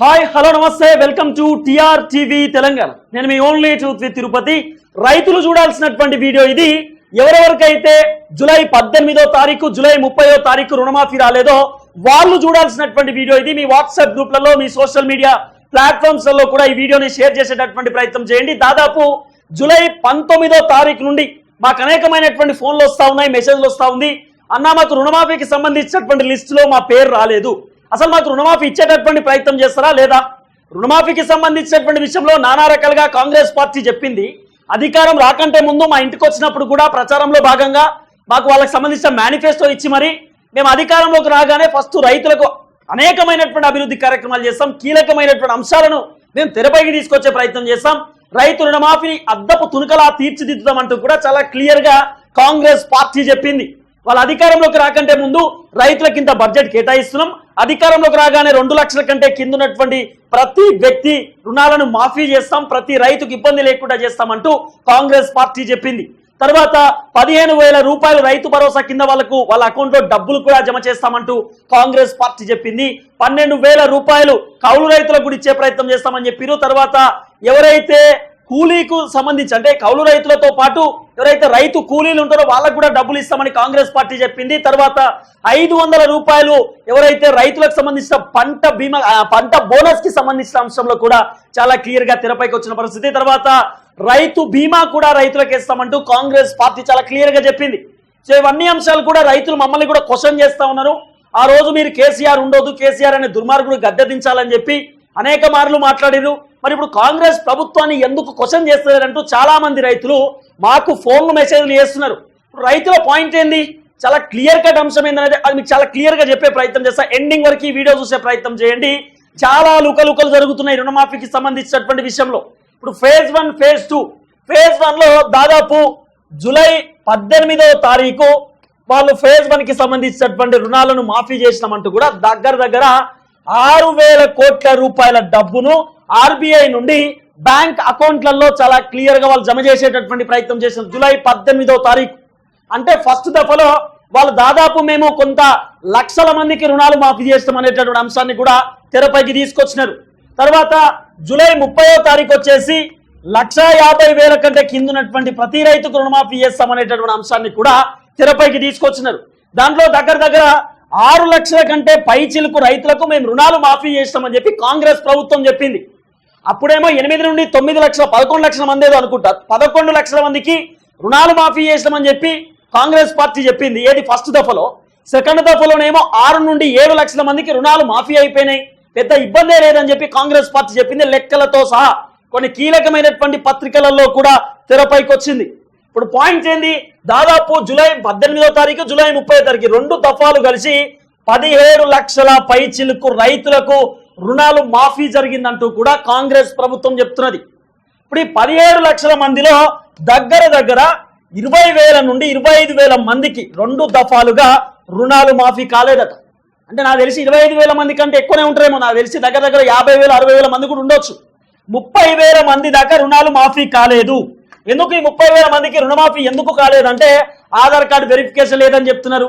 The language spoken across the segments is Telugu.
హాయ్ హలో నమస్తే welcome to TR TV Telangana. నేను మీ ఓన్లీ ట్రూత్ విత్ తిరుపతి. రైతులు చూడాల్సినటువంటి వీడియో ఇది. ఎవరెవరికైతే జూలై పద్దెనిమిదో తారీఖు జూలై ముప్పయో తారీఖు రుణమాఫీ రాలేదో వాళ్ళు చూడాల్సినటువంటి వీడియో ఇది. మీ వాట్సాప్ గ్రూప్లలో మీ సోషల్ మీడియా ప్లాట్ఫామ్స్లలో కూడా ఈ వీడియోని షేర్ చేసేటటువంటి ప్రయత్నం చేయండి. దాదాపు జూలై పంతొమ్మిదో తారీఖు నుండి మాకు అనేకమైనటువంటి ఫోన్లు వస్తా ఉన్నాయి మెసేజ్లు వస్తా ఉంది. అన్నా మాకు రుణమాఫీకి సంబంధించినటువంటి లిస్టులో మా పేరు రాలేదు. అసలు మాకు రుణమాఫీ ఇచ్చేటటువంటి ప్రయత్నం చేస్తారా లేదా? రుణమాఫీకి సంబంధించినటువంటి విషయంలో నానా రకాలుగా కాంగ్రెస్ పార్టీ చెప్పింది. అధికారం రాకంటే ముందు మా ఇంటికి వచ్చినప్పుడు కూడా ప్రచారంలో భాగంగా మాకు వాళ్ళకి సంబంధించిన మేనిఫెస్టో ఇచ్చి మరి మేము అధికారంలోకి రాగానే ఫస్ట్ రైతులకు అనేకమైనటువంటి అభివృద్ధి కార్యక్రమాలు చేస్తాం. కీలకమైనటువంటి అంశాలను మేము తెరపైకి తీసుకొచ్చే ప్రయత్నం చేస్తాం. రైతు రుణమాఫీని అద్దపు తునుకలా తీర్చిదిద్దుతామంటూ కూడా చాలా క్లియర్గా కాంగ్రెస్ పార్టీ చెప్పింది. వాళ్ళ అధికారంలోకి రాకంటే ముందు రైతులకు ఇంత బడ్జెట్ కేటాయిస్తున్నాం. అధికారంలోకి రాగానే రెండు లక్షల కంటే కింద ఉన్నటువంటి ప్రతి వ్యక్తి రుణాలను మాఫీ చేస్తాం. ప్రతి రైతుకు ఇబ్బంది లేకుండా చేస్తామంటూ కాంగ్రెస్ పార్టీ చెప్పింది. తర్వాత పదిహేను వేల రూపాయలు రైతు భరోసా కింద వాళ్ళకు వాళ్ళ అకౌంట్లో డబ్బులు కూడా జమ చేస్తామంటూ కాంగ్రెస్ పార్టీ చెప్పింది. పన్నెండు వేల రూపాయలు కౌలు రైతులకు కూడా ఇచ్చే ప్రయత్నం చేస్తామని చెప్పారు తర్వాత ఎవరైతే కూలీకు సంబంధించి అంటే కౌలు రైతులతో పాటు ఎవరైతే రైతు కూలీలు ఉంటారో వాళ్ళకు కూడా డబ్బులు ఇస్తామని కాంగ్రెస్ పార్టీ చెప్పింది. తర్వాత ఐదు వందల రూపాయలు ఎవరైతే రైతులకు సంబంధించిన పంట బీమా పంట బోనస్కి సంబంధించిన అంశంలో కూడా చాలా క్లియర్గా తెరపైకి వచ్చిన పరిస్థితి. తర్వాత రైతు బీమా కూడా రైతులకు ఇస్తామంటూ కాంగ్రెస్ పార్టీ చాలా క్లియర్గా చెప్పింది. సో ఇవన్నీ అంశాలు కూడా రైతులు మమ్మల్ని కూడా క్వశ్చన్ చేస్తా ఉన్నారు. ఆ రోజు మీరు కేసీఆర్ ఉండొద్దు కేసీఆర్ అనే దుర్మార్గుడు గద్దెదించాలని చెప్పి అనేక మార్లు మాట్లాడారు మరి ఇప్పుడు కాంగ్రెస్ ప్రభుత్వాన్ని ఎందుకు క్వశ్చన్ చేస్తున్నారంటూ చాలా మంది రైతులు మాకు ఫోన్లు మెసేజ్లు చేస్తున్నారు. ఇప్పుడు రైతుల పాయింట్ ఏంది? చాలా క్లియర్ కట్ అంశం ఏంటనేది అది మీకు చాలా క్లియర్గా చెప్పే ప్రయత్నం చేస్తా. ఎండింగ్ వరకు ఈ వీడియో చూసే ప్రయత్నం చేయండి. చాలా లుకలుకలు జరుగుతున్నాయి రుణమాఫీకి సంబంధించినటువంటి విషయంలో. ఇప్పుడు phase one phase two. Phase వన్లో దాదాపు జూలై పద్దెనిమిదవ తారీఖు వాళ్ళు ఫేజ్ వన్కి సంబంధించినటువంటి రుణాలను మాఫీ చేసినామంటూ కూడా దగ్గర దగ్గర ఆరు వేల కోట్ల రూపాయల డబ్బును ఆర్బీఐ నుండి బ్యాంక్ అకౌంట్లలో చాలా క్లియర్గా వాళ్ళు జమ చేసేటటువంటి ప్రయత్నం చేసిన జూలై పద్దెనిమిదవ తారీఖు. అంటే ఫస్ట్ దఫలో వాళ్ళు దాదాపు మేము కొంత లక్షల మందికి రుణాలు మాఫీ చేస్తాం అనేటటువంటి అంశాన్ని కూడా తెరపైకి తీసుకొచ్చినారు. తర్వాత జూలై ముప్పయో తారీఖు వచ్చేసి లక్ష యాభై వేల కంటే కిందనటువంటి ప్రతి రైతుకు రుణమాఫీ చేస్తామనేటటువంటి అంశాన్ని కూడా తెరపైకి తీసుకొచ్చినారు. దాంట్లో దగ్గర దగ్గర ఆరు లక్షల కంటే పై చిలుకు రైతులకు మేము రుణాలు మాఫీ చేస్తామని చెప్పి కాంగ్రెస్ ప్రభుత్వం చెప్పింది. అప్పుడేమో ఎనిమిది నుండి తొమ్మిది లక్షల పదకొండు లక్షల మంది ఏదో అనుకుంటారు పదకొండు లక్షల మందికి రుణాలు మాఫీ చేస్తామని చెప్పి కాంగ్రెస్ పార్టీ చెప్పింది. ఏది ఫస్ట్ దఫలో? సెకండ్ దఫలోనేమో ఆరు నుండి ఏడు లక్షల మందికి రుణాలు మాఫీ అయిపోయినాయి. పెద్ద ఇబ్బందే లేదని చెప్పి కాంగ్రెస్ పార్టీ చెప్పింది. లెక్కలతో సహా కొన్ని కీలకమైనటువంటి పత్రికలలో కూడా తెరపైకి వచ్చింది. ఇప్పుడు పాయింట్ ఏంది? దాదాపు జూలై పద్దెనిమిదో తారీఖు జూలై ముప్పై తారీఖు రెండు దఫాలు కలిసి పదిహేడు లక్షల పైచిలుకు రైతులకు రుణాలు మాఫీ జరిగిందంటూ కూడా కాంగ్రెస్ ప్రభుత్వం చెప్తున్నది. ఇప్పుడు ఈ పదిహేడు లక్షల మందిలో దగ్గర దగ్గర ఇరవై వేల నుండి ఇరవై ఐదు వేల మందికి రెండు దఫాలుగా రుణాలు మాఫీ కాలేదట. అంటే నాకు తెలిసి ఇరవై ఐదు వేల మంది కంటే ఎక్కువనే ఉంటారేమో నాకు తెలిసి దగ్గర దగ్గర యాభై వేల అరవై వేల మంది కూడా ఉండొచ్చు. ముప్పై వేల మంది దాకా రుణాలు మాఫీ కాలేదు. ఎందుకు ఈ ముప్పై వేల మందికి రుణమాఫీ ఎందుకు కాలేదంటే ఆధార్ కార్డు వెరిఫికేషన్ లేదని చెప్తున్నారు.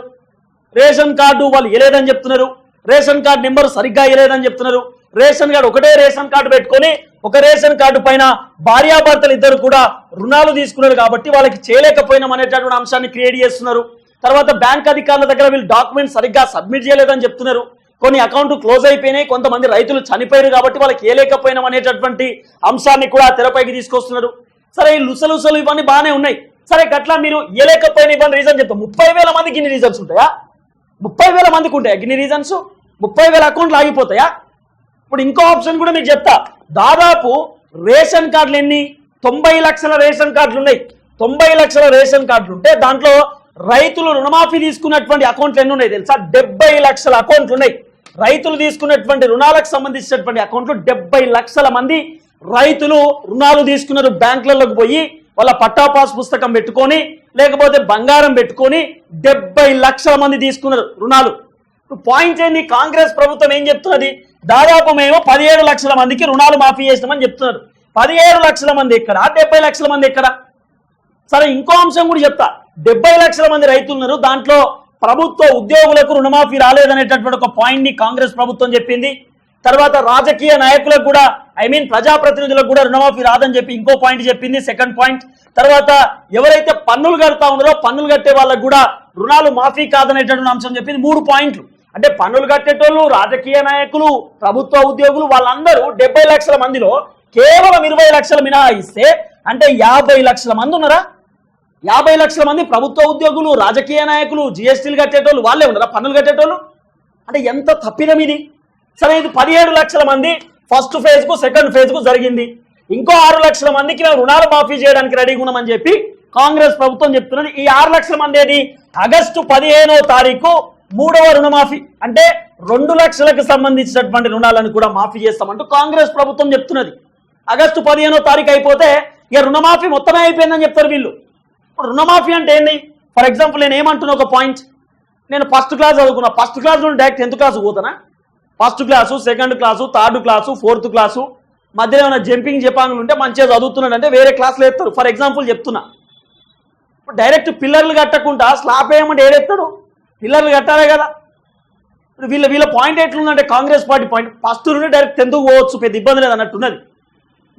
రేషన్ కార్డు వాళ్ళు ఇవ్వలేదని చెప్తున్నారు. రేషన్ కార్డు నెంబర్ సరిగ్గా ఇవ్వలేదని చెప్తున్నారు. రేషన్ కార్డు ఒకటే రేషన్ కార్డు పెట్టుకొని ఒక రేషన్ కార్డు పైన భార్యాభర్తలు ఇద్దరు కూడా రుణాలు తీసుకున్నారు కాబట్టి వాళ్ళకి చేయలేకపోయినాం అనేటటువంటి అంశాన్ని క్రియేట్ చేస్తున్నారు. తర్వాత బ్యాంక్ అధికారుల దగ్గర వీళ్ళు డాక్యుమెంట్స్ సరిగ్గా సబ్మిట్ చేయలేదని చెప్తున్నారు. కొన్ని అకౌంట్ క్లోజ్ అయిపోయినాయి. కొంతమంది రైతులు చనిపోయారు కాబట్టి వాళ్ళకి ఏలేకపోయినాం అనేటటువంటి అంశాన్ని కూడా తెరపైకి తీసుకొస్తున్నారు. సరే ఈ లుసలుసలు ఇవన్నీ బాగానే ఉన్నాయి. సరే గట్లా మీరు ఇవ్వలేకపోయిన ఇవన్నీ రీజన్ చెప్తాం. ముప్పై వేల మందికి ఇన్ని రీజన్స్ ఉంటాయా? ముప్పై వేల మందికి ఉంటాయా? ఇన్ని రీజన్స్ ముప్పై వేల అకౌంట్లు ఆగిపోతాయా? ఇప్పుడు ఇంకో ఆప్షన్ కూడా మీకు చెప్తా. దాదాపు రేషన్ కార్డులు ఎన్ని? తొంభై లక్షల రేషన్ కార్డులు ఉన్నాయి. తొంభై లక్షల రేషన్ కార్డులు ఉంటే దాంట్లో రైతులు రుణమాఫీ తీసుకున్నటువంటి అకౌంట్లు ఎన్ని ఉన్నాయి తెలుసా? డెబ్బై లక్షల అకౌంట్లు ఉన్నాయి. రైతులు తీసుకున్నటువంటి రుణాలకు సంబంధించినటువంటి అకౌంట్లు డెబ్బై లక్షల మంది రైతులు రుణాలు తీసుకున్నారు బ్యాంకులలోకి పోయి వాళ్ళ పట్టా పాస్ పుస్తకం పెట్టుకొని లేకపోతే బంగారం పెట్టుకొని డెబ్బై లక్షల మంది తీసుకున్నారు రుణాలు. ఇప్పుడు పాయింట్ ఏంది? కాంగ్రెస్ ప్రభుత్వం ఏం చెప్తున్నది? దాదాపు మేము పదిహేడు లక్షల మందికి రుణాలు మాఫీ చేసినామని చెప్తున్నారు. పదిహేడు లక్షల మంది ఎక్కడ? డెబ్బై లక్షల మంది ఎక్కడ? సరే ఇంకో అంశం కూడా చెప్తా. డెబ్బై లక్షల మంది రైతులు ఉన్నారు. దాంట్లో ప్రభుత్వ ఉద్యోగులకు రుణమాఫీ రాలేదనేటటువంటి ఒక పాయింట్ని కాంగ్రెస్ ప్రభుత్వం చెప్పింది. తర్వాత రాజకీయ నాయకులకు కూడా ఐ మీన్ ప్రజాప్రతినిధులకు కూడా రుణమాఫీ రాదని చెప్పి ఇంకో పాయింట్ చెప్పింది సెకండ్ పాయింట్ తర్వాత ఎవరైతే పన్నులు కడతా ఉన్నారో పన్నులు కట్టే వాళ్ళకు కూడా రుణాలు మాఫీ కాదనేటటువంటి అంశం చెప్పింది. మూడు పాయింట్లు అంటే పన్నులు కట్టేటోళ్ళు రాజకీయ నాయకులు ప్రభుత్వ ఉద్యోగులు వాళ్ళందరూ డెబ్బై లక్షల మందిలో కేవలం ఇరవై లక్షలు మినహాయిస్తే అంటే యాభై లక్షల మంది ఉన్నారా? యాభై లక్షల మంది ప్రభుత్వ ఉద్యోగులు రాజకీయ నాయకులు జిఎస్టీలు కట్టేటోళ్ళు వాళ్ళే ఉన్నారా? పన్నులు కట్టేటోళ్ళు? అంటే ఎంత తప్పిదం ఇది? సరే ఇది పదిహేడు లక్షల మంది ఫస్ట్ ఫేజ్కు సెకండ్ ఫేజ్కు జరిగింది. ఇంకో ఆరు లక్షల మందికి మేము రుణాలు మాఫీ చేయడానికి రెడీగా ఉన్నామని చెప్పి కాంగ్రెస్ ప్రభుత్వం చెప్తున్నది. ఈ ఆరు లక్షల మంది ఏది? ఆగస్టు పదిహేనో తారీఖు మూడవ రుణమాఫీ అంటే రెండు లక్షలకు సంబంధించినటువంటి రుణాలను కూడా మాఫీ చేస్తామంటూ కాంగ్రెస్ ప్రభుత్వం చెప్తున్నది. ఆగస్టు పదిహేనో తారీఖు అయిపోతే ఇక రుణమాఫీ మొత్తమే అయిపోయిందని చెప్తారు వీళ్ళు. ఇప్పుడు రుణమాఫీ అంటే ఏంది? ఫర్ ఎగ్జాంపుల్ నేను ఏమంటున్నా ఒక పాయింట్ నేను ఫస్ట్ క్లాస్ చదువుకున్నా. ఫస్ట్ క్లాస్ నుండి డైరెక్ట్ టెన్త్ క్లాస్ పోతానా? First class second class third class fourth class. మధ్యలో ఏమైనా జంపింగ్ జపాంగులు ఉంటే మంచిగా చదువుతున్నాడు అంటే వేరే క్లాసులు ఎత్తారు. ఫర్ ఎగ్జాంపుల్ చెప్తున్నా. ఇప్పుడు డైరెక్ట్ పిల్లర్లు కట్టకుండా స్లాబ్ వేయమంటే ఏడెత్తాడు పిల్లర్లు కట్టాలే కదా. ఇప్పుడు వీళ్ళ వీళ్ళ పాయింట్ ఎట్లుందంటే కాంగ్రెస్ పార్టీ పాయింట్ ఫస్ట్ నుండి డైరెక్ట్ ఎందుకు పోవచ్చు పెద్ద ఇబ్బంది లేదు అన్నట్టున్నది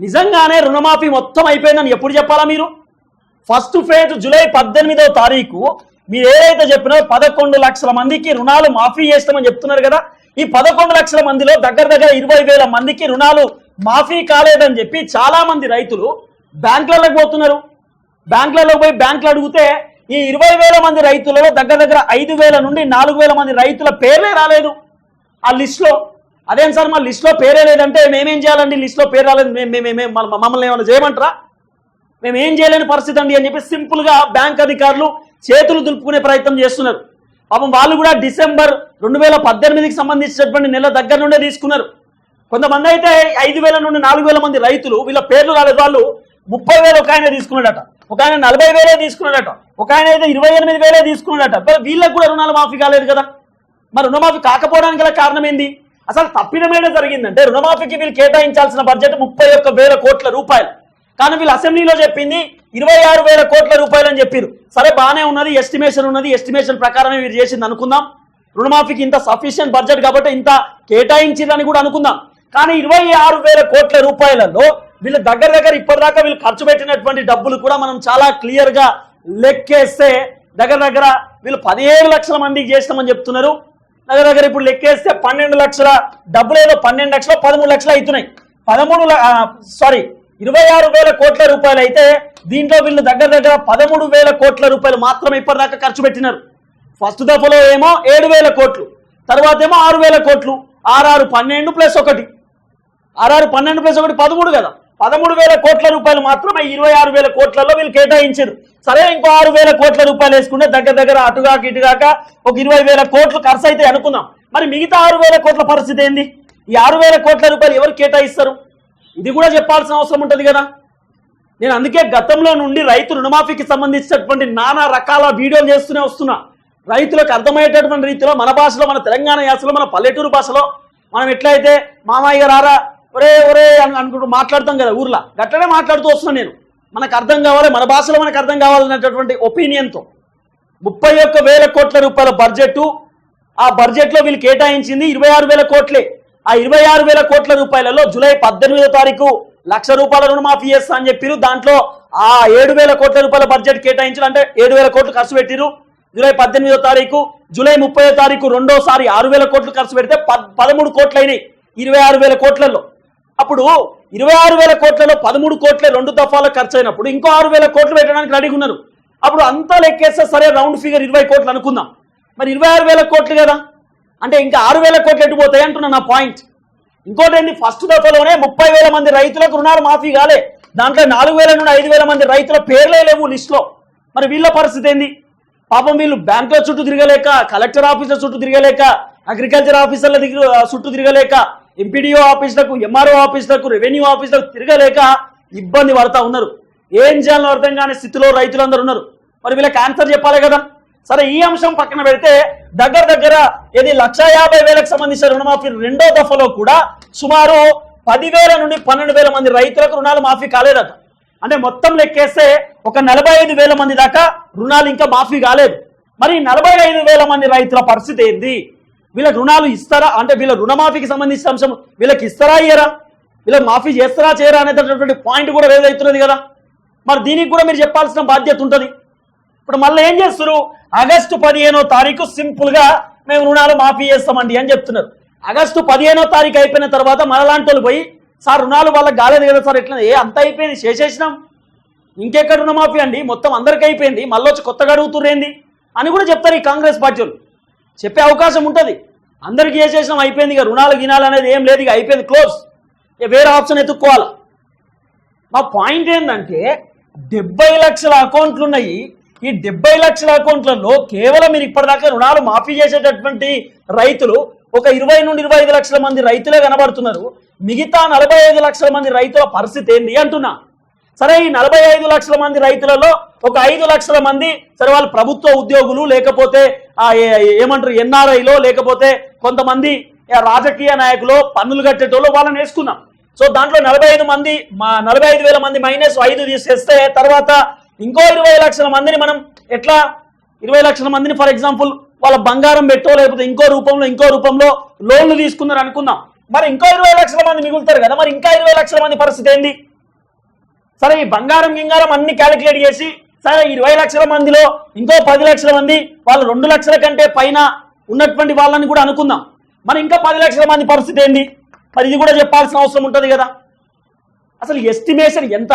నిజంగానే రుణమాఫీ మొత్తం అయిపోయిందని ఎప్పుడు చెప్పాలా మీరు? ఫస్ట్ ఫేజ్ జూలై పద్దెనిమిదవ తారీఖు మీరు ఏదైతే చెప్పినారో పదకొండు లక్షల మందికి రుణాలు మాఫీ చేస్తామని చెప్తున్నారు కదా ఈ పదకొండు లక్షల మందిలో దగ్గర దగ్గర ఇరవై వేల మందికి రుణాలు మాఫీ కాలేదని చెప్పి చాలా మంది రైతులు బ్యాంకులలోకి పోతున్నారు. బ్యాంకులలో పోయి బ్యాంకులు అడిగితే ఈ ఇరవై వేల మంది రైతులలో దగ్గర దగ్గర ఐదు వేల నుండి నాలుగు వేల మంది రైతుల పేర్లే రాలేదు. ఆ లిస్ట్లో అదేం సార్ మా లిస్ట్లో పేరే లేదంటే మేమేం చేయాలండి? లిస్ట్లో పేరు రాలేదు. మేము మమ్మల్ని ఏమైనా చేయమంటారా? మేము ఏం చేయలేని పరిస్థితి అండి అని చెప్పి సింపుల్గా బ్యాంక్ అధికారులు చేతులు దులుపుకునే ప్రయత్నం చేస్తున్నారు. పాపం వాళ్ళు కూడా డిసెంబర్ రెండు వేల పద్దెనిమిదికి సంబంధించినటువంటి నెల దగ్గర నుండే తీసుకున్నారు. కొంతమంది అయితే ఐదు వేల నుండి నాలుగు వేల మంది రైతులు వీళ్ళ పేర్లు రాలేదు వాళ్ళు ముప్పై వేలు ఒక ఆయన తీసుకున్నాడట. ఒక ఆయన నలభై వేలే తీసుకున్నాడట. ఒక ఆయన అయితే ఇరవై ఎనిమిది వేలే తీసుకున్నాడట. వీళ్ళకు వీళ్ళకి కూడా రుణాలు మాఫీ కాలేదు కదా. మరి రుణమాఫీ కాకపోవడానికి గల కారణం ఏంది? అసలు తప్పిదమేనే జరిగిందంటే రుణమాఫీకి వీళ్ళు కేటాయించాల్సిన బడ్జెట్ ముప్పై ఒక్క వేల కోట్ల రూపాయలు. కానీ వీళ్ళు అసెంబ్లీలో చెప్పింది ఇరవై ఆరు వేల కోట్ల రూపాయలు అని చెప్పారు సరే బాగానే ఉన్నది ఎస్టిమేషన్ ఉన్నది ఎస్టిమేషన్ ప్రకారమే మీరు చేసింది అనుకుందాం. రుణమాఫీకి ఇంత సఫిషియెంట్ బడ్జెట్ కాబట్టి ఇంత కేటాయించిందని కూడా అనుకుందాం. కానీ ఇరవై ఆరు వేల కోట్ల రూపాయలలో వీళ్ళు దగ్గర దగ్గర ఇప్పటిదాకా వీళ్ళు ఖర్చు పెట్టినటువంటి డబ్బులు కూడా మనం చాలా క్లియర్గా లెక్కేస్తే దగ్గర దగ్గర వీళ్ళు పదిహేడు లక్షల మందికి చేస్తామని చెప్తున్నారు. దగ్గర దగ్గర ఇప్పుడు లెక్కేస్తే పన్నెండు లక్షల డబ్బులు ఏదో పన్నెండు లక్షలు పదమూడు లక్షలు అవుతున్నాయి. పదమూడు సారీ ఇరవై ఆరు వేల కోట్ల రూపాయలు అయితే దీంట్లో వీళ్ళు దగ్గర దగ్గర పదమూడు వేల కోట్ల రూపాయలు మాత్రమే ఇప్పటిదాకా ఖర్చు పెట్టినారు. ఫస్ట్ దఫలో ఏమో ఏడు వేల కోట్లు తర్వాత ఏమో ఆరు వేల కోట్లు ఆరు పన్నెండు ప్లస్ ఒకటి. ఆరు పన్నెండు ప్లస్ ఒకటి పదమూడు కదా. పదమూడు వేల కోట్ల రూపాయలు మాత్రమే ఇరవై ఆరు వేల కోట్లలో వీళ్ళు కేటాయించారు. సరే ఇంకో ఆరు వేల కోట్ల రూపాయలు వేసుకుంటే దగ్గర దగ్గర అటుగాక ఇటుగాక ఒక ఇరవై వేల కోట్లు ఖర్చు అయితే అనుకుందాం. మరి మిగతా ఆరు వేల కోట్ల పరిస్థితి ఏంది? ఈ ఆరు వేల కోట్ల రూపాయలు ఎవరు కేటాయిస్తారు? ఇది కూడా చెప్పాల్సిన అవసరం ఉంటుంది కదా. నేను అందుకే గతంలో నుండి రైతు రుణమాఫీకి సంబంధించినటువంటి నానా రకాల వీడియోలు చేస్తూనే వస్తున్నా. రైతులకు అర్థమయ్యేటటువంటి రీతిలో మన భాషలో మన తెలంగాణ యాసలో మన పల్లెటూరు భాషలో మనం ఎట్లయితే మామయ్య రారా ఒరే ఒరే అని అనుకుంటూ మాట్లాడతాం కదా ఊర్లో. గట్లనే మాట్లాడుతూ వస్తున్నాను నేను. మనకు అర్థం కావాలి మన భాషలో మనకు అర్థం కావాలనేటటువంటి ఒపీనియన్తో. ముప్పై ఒక్క వేల కోట్ల రూపాయల బడ్జెట్ ఆ బడ్జెట్లో వీళ్ళు కేటాయించింది ఇరవై ఆరు వేల కోట్లే. ఆ ఇరవై ఆరు వేల కోట్ల రూపాయలలో జూలై పద్దెనిమిదో తారీఖు లక్ష రూపాయల రుణమాఫీ చేస్తా అని చెప్పిరు. దాంట్లో ఆ ఏడు వేల కోట్ల రూపాయల బడ్జెట్ కేటాయించారు. అంటే ఏడు వేల కోట్లు ఖర్చు పెట్టిరు. జూలై పద్దెనిమిదో తారీఖు జూలై ముప్పై తారీఖు రెండోసారి ఆరు వేల కోట్లు ఖర్చు పెడితే పదమూడు కోట్లు అయినాయి ఇరవై ఆరు వేల కోట్లలో. అప్పుడు ఇరవై ఆరు వేల కోట్లలో పదమూడు కోట్లే రెండు దఫాల ఖర్చు అయినప్పుడు ఇంకో ఆరు వేల కోట్లు పెట్టడానికి రెడీగా ఉన్నారు. అప్పుడు అంతా లెక్కేస్తే సరే రౌండ్ ఫిగర్ ఇరవై కోట్లు అనుకుందాం. మరి ఇరవై ఆరు వేల కోట్లు కదా? అంటే ఇంకా ఆరు వేల కోట్లు ఎట్టుపోతాయి అంటున్నా నా పాయింట్. ఇంకోటి ఏంటి? ఫస్ట్ దఫలోనే ముప్పై వేల మంది రైతులకు రుణాలు మాఫీ కాలే. దాంట్లో నాలుగు వేల నుండి ఐదు వేల మంది రైతుల పేర్లే లేవు లిస్టులో. మరి వీళ్ళ పరిస్థితి ఏంది? పాపం వీళ్ళు బ్యాంకుల చుట్టూ తిరగలేక కలెక్టర్ ఆఫీసుల చుట్టూ తిరగలేక అగ్రికల్చర్ ఆఫీసర్ల దగ్గర చుట్టూ తిరగలేక ఎంపీడీఓ ఆఫీసులకు ఎంఆర్ఓ ఆఫీసులకు రెవెన్యూ ఆఫీసులకు తిరగలేక ఇబ్బంది పడతా ఉన్నారు. ఏం చేయాలో అర్థం కాని స్థితిలో రైతులందరూ ఉన్నారు. మరి వీళ్ళకి ఆన్సర్ చెప్పాలి కదా? సరే ఈ అంశం పక్కన పెడితే దగ్గర దగ్గర ఇది లక్ష యాభై వేలకు సంబంధించిన రుణమాఫీ రెండో దఫలో కూడా సుమారు పదివేల నుండి పన్నెండు వేల మంది రైతులకు రుణాలు మాఫీ కాలేదట. అంటే మొత్తం లెక్కేస్తే ఒక నలభై ఐదు వేల మంది దాకా రుణాలు ఇంకా మాఫీ కాలేదు. మరి నలభై ఐదు వేల మంది రైతుల పరిస్థితి ఏంది? వీళ్ళకి రుణాలు ఇస్తారా? అంటే వీళ్ళ రుణమాఫీకి సంబంధించిన అంశం వీళ్ళకి ఇస్తారా ఇయ్యరా? వీళ్ళకి మాఫీ చేస్తారా చేయరా అనేటటువంటి పాయింట్ కూడా వేరే అవుతున్నది కదా. మరి దీనికి కూడా మీరు చెప్పాల్సిన బాధ్యత ఉంటుంది. ఇప్పుడు మళ్ళీ ఏం చేస్తారు ఆగస్టు పదిహేనో తారీఖు సింపుల్గా మేము రుణాలు మాఫీ చేస్తామండి అని చెప్తున్నారు. ఆగస్టు పదిహేనో తారీఖు అయిపోయిన తర్వాత మనలాంటి వాళ్ళు పోయి సార్ రుణాలు వాళ్ళకి కాలేదు కదా సార్ ఎట్లా? ఏ అంత అయిపోయింది చేసేసినాం. ఇంకెక్కడ రుణమాఫీ అండి? మొత్తం అందరికి అయిపోయింది మళ్ళీ వచ్చి కొత్తగా అడుగుతుర్రేంది? అని కూడా చెప్తారు ఈ కాంగ్రెస్ పార్టీ చెప్పే అవకాశం ఉంటుంది. అందరికీ చేసేసినాం అయిపోయింది ఇక. రుణాలు గినాలు అనేది ఏం లేదు ఇక అయిపోయింది క్లోజ్. ఇక వేరే ఆప్షన్ ఎత్తుక్కోవాలి? మా పాయింట్ ఏంటంటే డెబ్బై లక్షల అకౌంట్లు ఉన్నాయి ఈ డెబ్బై లక్షల అకౌంట్లలో కేవలం మీరు ఇప్పటిదాకా రుణాలు మాఫీ చేసేటటువంటి రైతులు ఒక ఇరవై నుండి ఇరవై ఐదు లక్షల మంది రైతులే కనబడుతున్నారు. మిగతా నలభై ఐదు లక్షల మంది రైతుల పరిస్థితి ఏంది అంటున్నా. సరే ఈ నలభై ఐదు లక్షల మంది రైతులలో ఒక ఐదు లక్షల మంది సరే వాళ్ళు ప్రభుత్వ ఉద్యోగులు లేకపోతే ఆ ఏమంటారు ఎన్ఆర్ఐలో లేకపోతే కొంతమంది రాజకీయ నాయకులు పన్నులు కట్టేటోళ్ళు వాళ్ళని వేసుకున్నాం. సో దాంట్లో నలభై ఐదు మంది మా నలభై ఐదు వేల మంది మైనస్ ఐదు తీసేస్తే తర్వాత ఇంకో ఇరవై లక్షల మందిని మనం ఎట్లా ఇరవై లక్షల మందిని ఫర్ ఎగ్జాంపుల్ వాళ్ళ బంగారం పెట్టో లేకపోతే ఇంకో రూపంలో ఇంకో రూపంలో లోన్లు తీసుకున్నారు అనుకుందాం. మరి ఇంకో ఇరవై లక్షల మంది మిగులుతారు కదా మరి ఇంకా ఇరవై లక్షల మంది పరిస్థితి ఏంది? సరే ఈ బంగారం గింగారం అన్ని క్యాలిక్యులేట్ చేసి సరే ఇరవై లక్షల మందిలో ఇంకో పది లక్షల మంది వాళ్ళు రెండు లక్షల కంటే పైన ఉన్నటువంటి వాళ్ళని కూడా అనుకుందాం. మరి ఇంకా పది లక్షల మంది పరిస్థితి ఏంది? మరి ఇది కూడా చెప్పాల్సిన అవసరం ఉంటుంది కదా. అసలు ఎస్టిమేషన్ ఎంత?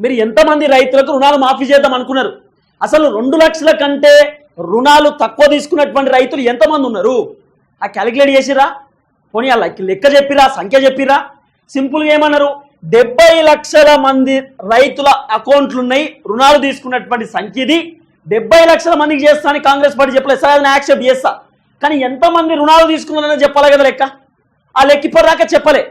మీరు ఎంతమంది రైతులకు రుణాలు మాఫీ చేద్దాం అనుకున్నారు? అసలు రెండు లక్షల కంటే రుణాలు తక్కువ తీసుకున్నటువంటి రైతులు ఎంతమంది ఉన్నారు? ఆ క్యాలిక్యులేట్ చేసిరా పోనీ ఆ లెక్క- లెక్క చెప్పిరా సంఖ్య చెప్పిరా సింపుల్గా ఏమన్నారు? డెబ్బై లక్షల మంది రైతుల అకౌంట్లు ఉన్నాయి రుణాలు తీసుకున్నటువంటి సంఖ్య ఇది డెబ్బై లక్షల మందికి చేస్తానని కాంగ్రెస్ పార్టీ చెప్పలేదు సార్ అది యాక్సెప్ట్ చేస్తా. కానీ ఎంతమంది రుణాలు తీసుకున్నారని చెప్పాలి కదా లెక్క? ఆ లెక్క ఇప్పటిదాకా చెప్పలే.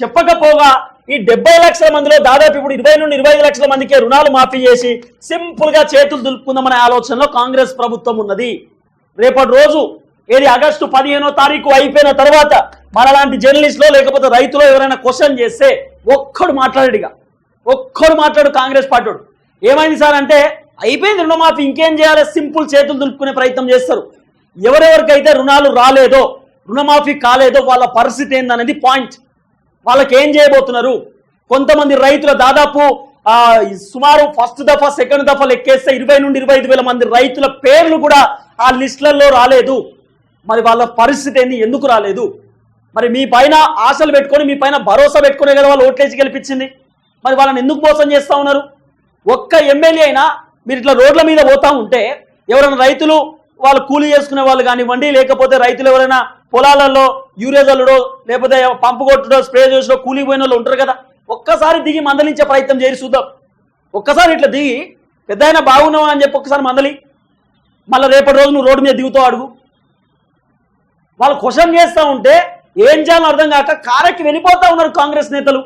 చెప్పకపోగా ఈ డెబ్బై లక్షల మందిలో దాదాపు ఇప్పుడు ఇరవై నుండి ఇరవై ఐదు లక్షల మందికే రుణాలు మాఫీ చేసి సింపుల్గా చేతులు దులుపుకుందామనే ఆలోచనలో కాంగ్రెస్ ప్రభుత్వం ఉన్నది. రేపటి రోజు ఏది ఆగస్టు పదిహేనో తారీఖు అయిపోయిన తర్వాత మనలాంటి జర్నలిస్ట్లో లేకపోతే రైతులో ఎవరైనా క్వశ్చన్ చేస్తే ఒక్కడు మాట్లాడేడుగా ఒక్కడు మాట్లాడు కాంగ్రెస్ పార్టీ ఏమైంది సార్ అంటే అయిపోయింది రుణమాఫీ ఇంకేం చేయాలి? సింపుల్ చేతులు దులుపుకునే ప్రయత్నం చేస్తారు. ఎవరెవరికైతే రుణాలు రాలేదో రుణమాఫీ కాలేదో వాళ్ళ పరిస్థితి ఏందనేది పాయింట్ వాళ్ళకి ఏం చేయబోతున్నారు? కొంతమంది రైతుల దాదాపు సుమారు ఫస్ట్ దఫా సెకండ్ దఫా లెక్కేస్తే ఇరవై నుండి ఇరవై ఐదు వేల మంది రైతుల పేర్లు కూడా ఆ లిస్టులలో రాలేదు. మరి వాళ్ళ పరిస్థితి ఏంది? ఎందుకు రాలేదు? మరి మీ పైన ఆశలు పెట్టుకొని మీ పైన భరోసా పెట్టుకునే కదా వాళ్ళు ఓట్లేసి గెలిపించింది? మరి వాళ్ళని ఎందుకు మోసం చేస్తా ఉన్నారు? ఒక్క ఎమ్మెల్యే అయినా మీరు ఇట్లా రోడ్ల మీద పోతా ఉంటే ఎవరైనా రైతులు వాళ్ళు కూలీ చేసుకునే వాళ్ళు కానివ్వండి లేకపోతే రైతులు ఎవరైనా పొలాలలో యూరియా చల్లుడో లేకపోతే పంపు కొట్టుడో స్ప్రే చేసడో కూలిపోయిన వాళ్ళు ఉంటారు కదా. ఒక్కసారి దిగి మందలించే ప్రయత్నం చేసి చూద్దాం. ఒక్కసారి ఇట్లా దిగి పెద్ద అయినా బాగున్నావా అని చెప్పి ఒక్కసారి మందలి. మళ్ళీ రేపటి రోజు నువ్వు రోడ్డు మీద దిగుతావు అడుగు. వాళ్ళు క్వశ్చన్ చేస్తూ ఉంటే ఏం చేయాలో అర్థం కాక కారెక్కి వెళ్ళిపోతా ఉన్నారు కాంగ్రెస్ నేతలు.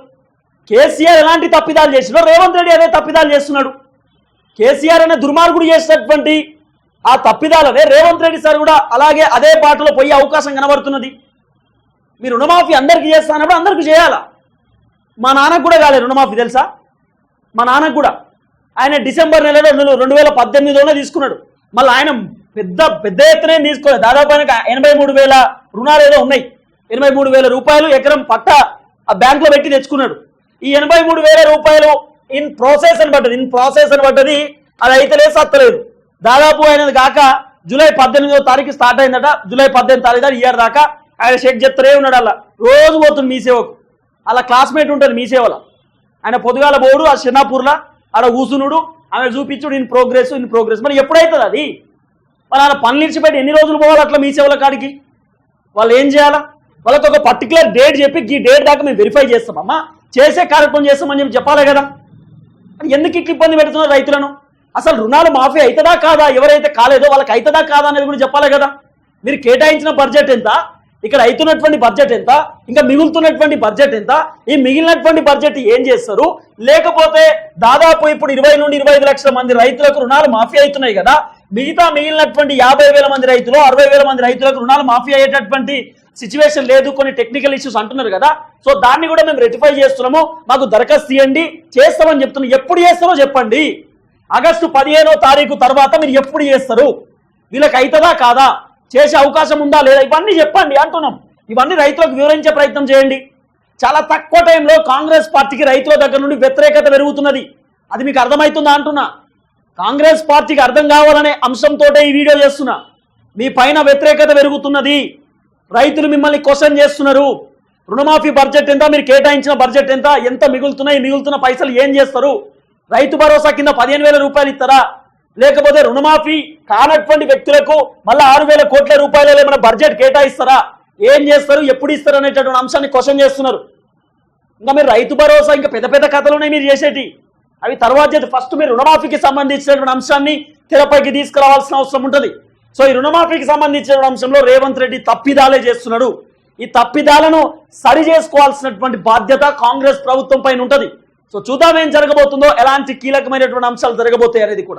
కేసీఆర్ ఎలాంటి తప్పిదాలు చేసినో రేవంత్ రెడ్డి అదే తప్పిదాలు చేస్తున్నాడు. కేసీఆర్ అనే దుర్మార్గుడు చేసినటువంటి ఆ తప్పిదాలనే రేవంత్ రెడ్డి సార్ కూడా అలాగే అదే బాటలో పోయే అవకాశం కనబడుతున్నది. మీరు రుణమాఫీ అందరికీ చేస్తానప్పుడు అందరికీ చేయాలా? మా నాన్నకు కూడా కాలేదు రుణమాఫీ తెలుసా? మా నాన్నకు కూడా. ఆయన డిసెంబర్ నెలలో రెండు రెండు వేల పద్దెనిమిదిలోనే తీసుకున్నాడు. మళ్ళీ ఆయన పెద్ద పెద్ద ఎత్తున తీసుకోలేదు. దాదాపు ఆయనకు ఎనభై మూడు వేల రుణాలు ఏదో ఉన్నాయి. ఎనభై మూడు వేల రూపాయలు ఎకరం పట్ట ఆ బ్యాంకులో పెట్టి తెచ్చుకున్నాడు. ఈ ఎనభై మూడు వేల రూపాయలు ఇన్ ప్రాసెస్ అని పడ్డది. ఇన్ ప్రాసెస్ అని పడ్డది. అది అయితే లేదు సత్తలేదు. దాదాపు అయినది కాక జూలై పద్దెనిమిదో తారీఖు స్టార్ట్ అయిందట. జూలై పద్దెనిమిది తారీఖు ఇయర్ దాకా ఆయన చెక్ చెప్తారే ఉన్నాడు అలా. రోజు పోతుంది మీ సేవకు. అలా క్లాస్మేట్ ఉంటుంది మీ సేవలో. ఆయన పొదుగాల పోడు ఆ చిన్నపూర్లా ఆడ కూసునుడు ఆమె చూపించుడు ఇన్ ప్రోగ్రెస్ ఇన్ ప్రోగ్రెస్ మరి ఎప్పుడైతుంది అది? వాళ్ళు ఆయన పనులు ఇచ్చిపెట్టి ఎన్ని రోజులు పోవాలి అట్లా మీ సేవల కాడికి? వాళ్ళు ఏం చేయాలా? వాళ్ళకి ఒక పర్టికులర్ డేట్ చెప్పి ఈ డేట్ దాకా మేము వెరిఫై చేస్తామమ్మా చేసే కార్యక్రమం చేస్తామని చెప్పి చెప్పాలి కదా. ఎందుకు ఇట్లా ఇబ్బంది పెడుతున్నారు రైతులను? అసలు రుణాలు మాఫీ అవుతుందా కాదా? ఎవరైతే కాలేదో వాళ్ళకి అవుతుందా కాదా అనేది కూడా చెప్పాలి కదా. మీరు కేటాయించిన బడ్జెట్ ఎంత? ఇక్కడ అవుతున్నటువంటి బడ్జెట్ ఎంత? ఇంకా మిగులుతున్నటువంటి బడ్జెట్ ఎంత? ఈ మిగిలినటువంటి బడ్జెట్ ఏం చేస్తారు? లేకపోతే దాదాపు ఇప్పుడు ఇరవై నుండి ఇరవై ఐదు లక్షల మంది రైతులకు రుణాలు మాఫీ అవుతున్నాయి కదా? మిగతా మిగిలినటువంటి యాభై వేల మంది రైతులు అరవై వేల మంది రైతులకు రుణాలు మాఫీ అయ్యేటటువంటి సిచ్యువేషన్ లేదు. కొన్ని టెక్నికల్ ఇష్యూస్ అంటున్నారు కదా. సో దాన్ని కూడా మేము రెటిఫై చేస్తున్నాము. మాకు దరఖాస్తు ఇవ్వండి చేస్తామని చెప్తున్నాం. ఎప్పుడు చేస్తారో చెప్పండి. ఆగస్టు పదిహేనో తారీఖు తర్వాత మీరు ఎప్పుడు చేస్తారు? వీళ్ళకి అవుతుందా కాదా? చేసే అవకాశం ఉందా లేదా? ఇవన్నీ చెప్పండి అంటున్నాం. ఇవన్నీ రైతులకు వివరించే ప్రయత్నం చేయండి. చాలా తక్కువ టైంలో కాంగ్రెస్ పార్టీకి రైతుల దగ్గర నుండి వ్యతిరేకత పెరుగుతున్నది. అది మీకు అర్థమవుతుందా అంటున్నా? కాంగ్రెస్ పార్టీకి అర్థం కావాలనే అంశంతో ఈ వీడియో చేస్తున్నా. మీ పైన వ్యతిరేకత పెరుగుతున్నది. రైతులు మిమ్మల్ని క్వశ్చన్ చేస్తున్నారు. రుణమాఫీ బడ్జెట్ ఎంత? మీరు కేటాయించిన బడ్జెట్ ఎంత? ఎంత మిగులుతున్నాయి? మిగులుతున్న పైసలు ఏం చేస్తారు? రైతు భరోసా కింద పదిహేను వేల రూపాయలు ఇస్తారా? లేకపోతే రుణమాఫీ కానటువంటి వ్యక్తులకు మళ్ళీ ఆరు వేల కోట్ల రూపాయలు ఏమైనా బడ్జెట్ కేటాయిస్తారా? ఏం చేస్తారు? ఎప్పుడు ఇస్తారు అనేటటువంటి అంశాన్ని క్వశ్చన్ చేస్తున్నారు. ఇంకా మీరు రైతు భరోసా ఇంకా పెద్ద పెద్ద కథలు మీరు చేసేటి. అవి తర్వాత ఫస్ట్ మీరు రుణమాఫీకి సంబంధించినటువంటి అంశాన్ని తెరపైకి తీసుకురావాల్సిన అవసరం ఉంటుంది. సో ఈ రుణమాఫీకి సంబంధించిన అంశంలో రేవంత్ రెడ్డి తప్పిదాలే చేస్తున్నాడు. ఈ తప్పిదాలను సరి చేసుకోవాల్సినటువంటి బాధ్యత కాంగ్రెస్ ప్రభుత్వం పైన ఉంటుంది. సో చూద్దాం ఏం జరగబోతుందో ఎలాంటి కీలకమైనటువంటి అంశాలు జరగబోతాయి అనేది కూడా.